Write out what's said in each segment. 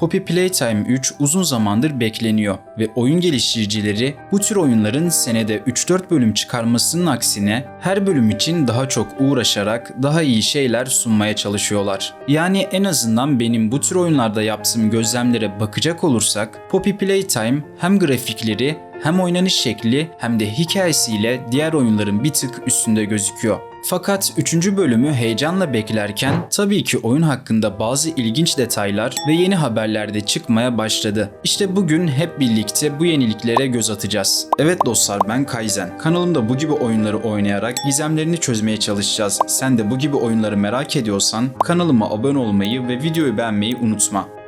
Poppy Playtime 3 uzun zamandır bekleniyor ve oyun geliştiricileri bu tür oyunların senede 3-4 bölüm çıkarmasının aksine her bölüm için daha çok uğraşarak daha iyi şeyler sunmaya çalışıyorlar. Yani en azından benim bu tür oyunlarda yaptığım gözlemlere bakacak olursak Poppy Playtime hem grafikleri hem oynanış şekli hem de hikayesiyle diğer oyunların bir tık üstünde gözüküyor. Fakat 3. bölümü heyecanla beklerken tabii ki oyun hakkında bazı ilginç detaylar ve yeni haberler de çıkmaya başladı. İşte bugün hep birlikte bu yeniliklere göz atacağız. Evet dostlar ben Kaizen. Kanalımda bu gibi oyunları oynayarak gizemlerini çözmeye çalışacağız. Sen de bu gibi oyunları merak ediyorsan kanalıma abone olmayı ve videoyu beğenmeyi unutma.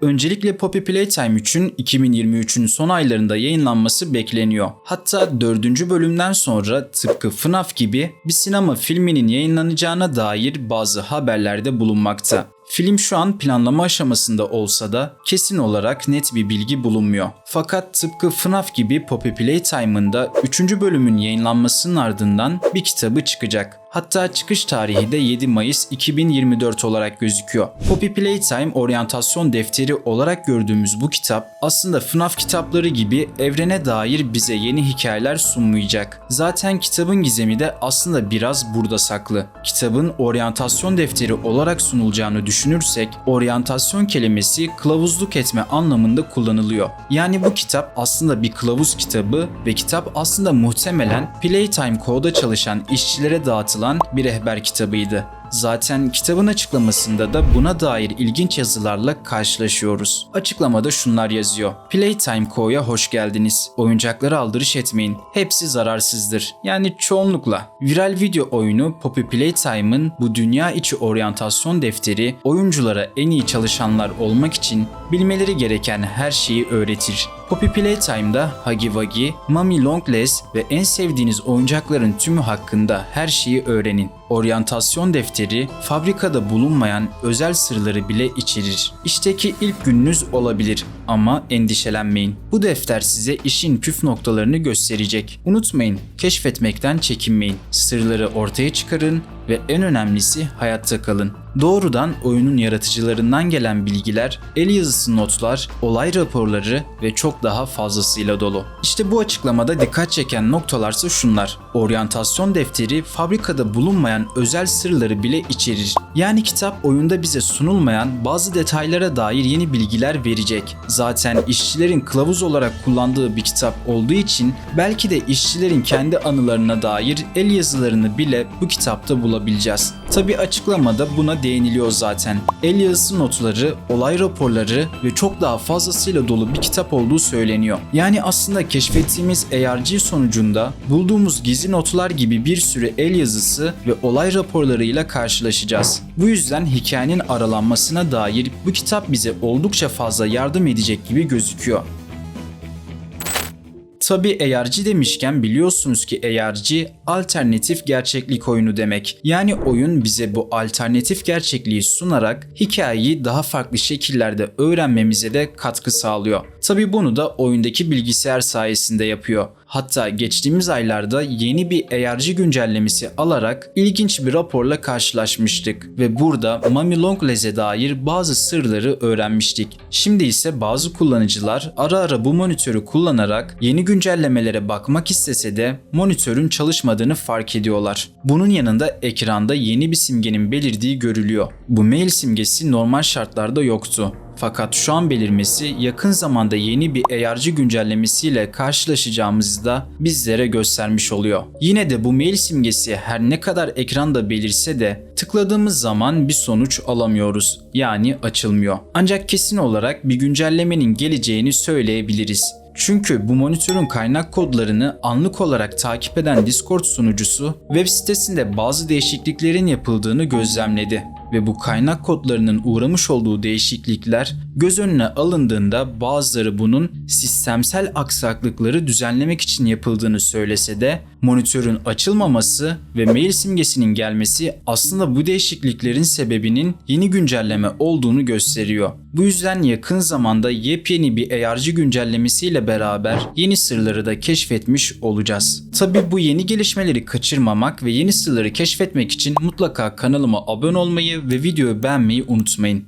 Öncelikle Poppy Playtime 3'ün 2023'ün son aylarında yayınlanması bekleniyor. Hatta 4. bölümden sonra tıpkı FNAF gibi bir sinema filminin yayınlanacağına dair bazı haberlerde bulunmakta. Film şu an planlama aşamasında olsa da kesin olarak net bir bilgi bulunmuyor. Fakat tıpkı FNAF gibi Poppy Playtime'ın da 3. bölümün yayınlanmasının ardından bir kitabı çıkacak. Hatta çıkış tarihi de 7 Mayıs 2024 olarak gözüküyor. Poppy Playtime oryantasyon defteri olarak gördüğümüz bu kitap aslında FNAF kitapları gibi evrene dair bize yeni hikayeler sunmayacak. Zaten kitabın gizemi de aslında biraz burada saklı. Kitabın oryantasyon defteri olarak sunulacağını düşünürsek oryantasyon kelimesi kılavuzluk etme anlamında kullanılıyor. Yani bu kitap aslında bir kılavuz kitabı ve kitap aslında muhtemelen Playtime Code'a çalışan işçilere dağıtılan bir rehber kitabıydı. Zaten kitabın açıklamasında da buna dair ilginç yazılarla karşılaşıyoruz. Açıklamada şunlar yazıyor. Playtime Co'ya hoş geldiniz. Oyuncaklara aldırış etmeyin. Hepsi zararsızdır. Yani çoğunlukla. Viral video oyunu Poppy Playtime'ın bu dünya içi oryantasyon defteri oyunculara en iyi çalışanlar olmak için bilmeleri gereken her şeyi öğretir. Poppy Playtime'da Huggy Wuggy, Mummy Longlegs ve en sevdiğiniz oyuncakların tümü hakkında her şeyi öğrenin. Oryantasyon defteri fabrikada bulunmayan özel sırları bile içerir. İşteki ilk gününüz olabilir ama endişelenmeyin. Bu defter size işin püf noktalarını gösterecek. Unutmayın, keşfetmekten çekinmeyin. Sırları ortaya çıkarın ve en önemlisi hayatta kalın. Doğrudan oyunun yaratıcılarından gelen bilgiler, el yazısı notlar, olay raporları ve çok daha fazlasıyla dolu. İşte bu açıklamada dikkat çeken noktalarsa şunlar. Oryantasyon defteri fabrikada bulunmayan özel sırları bile içerir. Yani kitap oyunda bize sunulmayan bazı detaylara dair yeni bilgiler verecek. Zaten işçilerin kılavuz olarak kullandığı bir kitap olduğu için belki de işçilerin kendi anılarına dair el yazılarını bile bu kitapta bulabileceğiz. Tabi açıklamada buna değiniliyor zaten. El yazısı notları, olay raporları ve çok daha fazlasıyla dolu bir kitap olduğu söyleniyor. Yani aslında keşfettiğimiz ARG sonucunda bulduğumuz gizli notlar gibi bir sürü el yazısı ve olay raporlarıyla karşılaşacağız. Bu yüzden hikayenin aralanmasına dair bu kitap bize oldukça fazla yardım edecek gibi gözüküyor. Tabi ARG demişken biliyorsunuz ki ARG alternatif gerçeklik oyunu demek. Yani oyun bize bu alternatif gerçekliği sunarak hikayeyi daha farklı şekillerde öğrenmemize de katkı sağlıyor. Tabi bunu da oyundaki bilgisayar sayesinde yapıyor. Hatta geçtiğimiz aylarda yeni bir ARG güncellemesi alarak ilginç bir raporla karşılaşmıştık ve burada Mami Longlegs'e dair bazı sırları öğrenmiştik. Şimdi ise bazı kullanıcılar ara ara bu monitörü kullanarak yeni güncellemelere bakmak istese de monitörün çalışmadığını fark ediyorlar. Bunun yanında ekranda yeni bir simgenin belirdiği görülüyor. Bu mail simgesi normal şartlarda yoktu. Fakat şu an belirmesi yakın zamanda yeni bir ARG güncellemesiyle karşılaşacağımızı da bizlere göstermiş oluyor. Yine de bu mail simgesi her ne kadar ekranda belirse de tıkladığımız zaman bir sonuç alamıyoruz. Yani açılmıyor. Ancak kesin olarak bir güncellemenin geleceğini söyleyebiliriz. Çünkü bu monitörün kaynak kodlarını anlık olarak takip eden Discord sunucusu web sitesinde bazı değişikliklerin yapıldığını gözlemledi ve bu kaynak kodlarının uğramış olduğu değişiklikler göz önüne alındığında bazıları bunun sistemsel aksaklıkları düzenlemek için yapıldığını söylese de monitörün açılmaması ve mail simgesinin gelmesi aslında bu değişikliklerin sebebinin yeni güncelleme olduğunu gösteriyor. Bu yüzden yakın zamanda yepyeni bir ARG güncellemesiyle beraber yeni sırları da keşfetmiş olacağız. Tabi bu yeni gelişmeleri kaçırmamak ve yeni sırları keşfetmek için mutlaka kanalıma abone olmayı ve videoyu beğenmeyi unutmayın.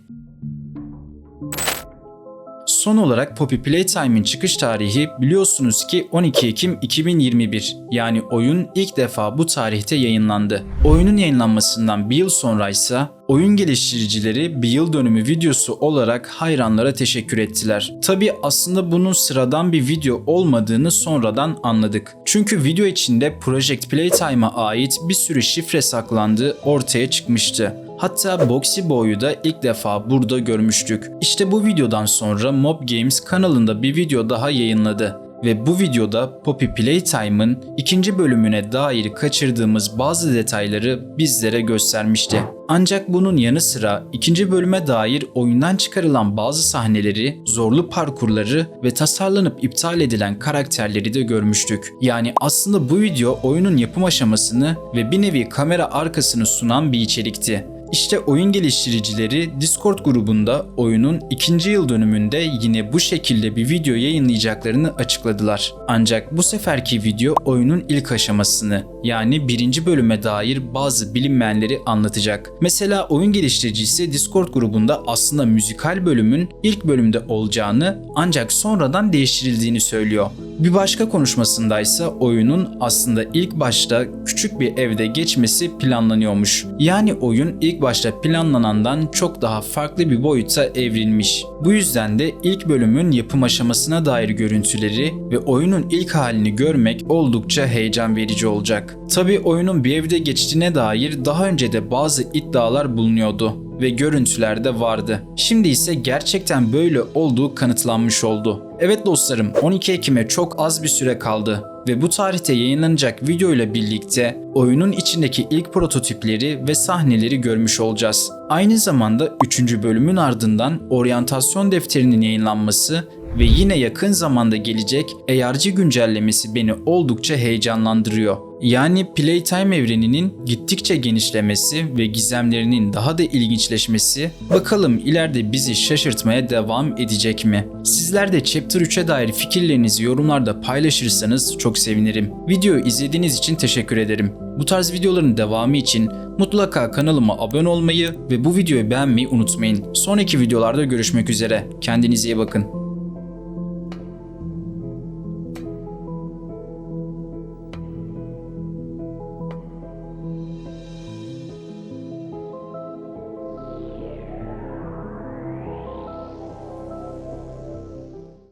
Son olarak Poppy Playtime'in çıkış tarihi biliyorsunuz ki 12 Ekim 2021. Yani oyun ilk defa bu tarihte yayınlandı. Oyunun yayınlanmasından bir yıl sonra ise oyun geliştiricileri bir yıl dönümü videosu olarak hayranlara teşekkür ettiler. Tabi aslında bunun sıradan bir video olmadığını sonradan anladık. Çünkü video içinde Project Playtime'a ait bir sürü şifre saklandığı ortaya çıkmıştı. Hatta Boxy Boy'u da ilk defa burada görmüştük. İşte bu videodan sonra Mob Games kanalında bir video daha yayınladı ve bu videoda Poppy Playtime'ın ikinci bölümüne dair kaçırdığımız bazı detayları bizlere göstermişti. Ancak bunun yanı sıra ikinci bölüme dair oyundan çıkarılan bazı sahneleri, zorlu parkurları ve tasarlanıp iptal edilen karakterleri de görmüştük. Yani aslında bu video oyunun yapım aşamasını ve bir nevi kamera arkasını sunan bir içerikti. İşte oyun geliştiricileri Discord grubunda oyunun ikinci yıl dönümünde yine bu şekilde bir video yayınlayacaklarını açıkladılar. Ancak bu seferki video oyunun ilk aşamasını yani birinci bölüme dair bazı bilinmeyenleri anlatacak. Mesela oyun geliştiricisi Discord grubunda aslında müzikal bölümün ilk bölümde olacağını ancak sonradan değiştirildiğini söylüyor. Bir başka konuşmasındaysa oyunun aslında ilk başta küçük bir evde geçmesi planlanıyormuş. Yani oyun ilk başta planlanandan çok daha farklı bir boyuta evrilmiş. Bu yüzden de ilk bölümün yapım aşamasına dair görüntüleri ve oyunun ilk halini görmek oldukça heyecan verici olacak. Tabi oyunun bir evde geçtiğine dair daha önce de bazı iddialar bulunuyordu ve görüntüler de vardı. Şimdi ise gerçekten böyle olduğu kanıtlanmış oldu. Evet dostlarım 12 Ekim'e çok az bir süre kaldı ve bu tarihte yayınlanacak video ile birlikte oyunun içindeki ilk prototipleri ve sahneleri görmüş olacağız. Aynı zamanda 3. bölümün ardından oryantasyon defterinin yayınlanması ve yine yakın zamanda gelecek ARG güncellemesi beni oldukça heyecanlandırıyor. Yani Playtime evreninin gittikçe genişlemesi ve gizemlerinin daha da ilginçleşmesi bakalım ileride bizi şaşırtmaya devam edecek mi? Sizler de Chapter 3'e dair fikirlerinizi yorumlarda paylaşırsanız çok sevinirim. Videoyu izlediğiniz için teşekkür ederim. Bu tarz videoların devamı için mutlaka kanalıma abone olmayı ve bu videoyu beğenmeyi unutmayın. Sonraki videolarda görüşmek üzere. Kendinize iyi bakın.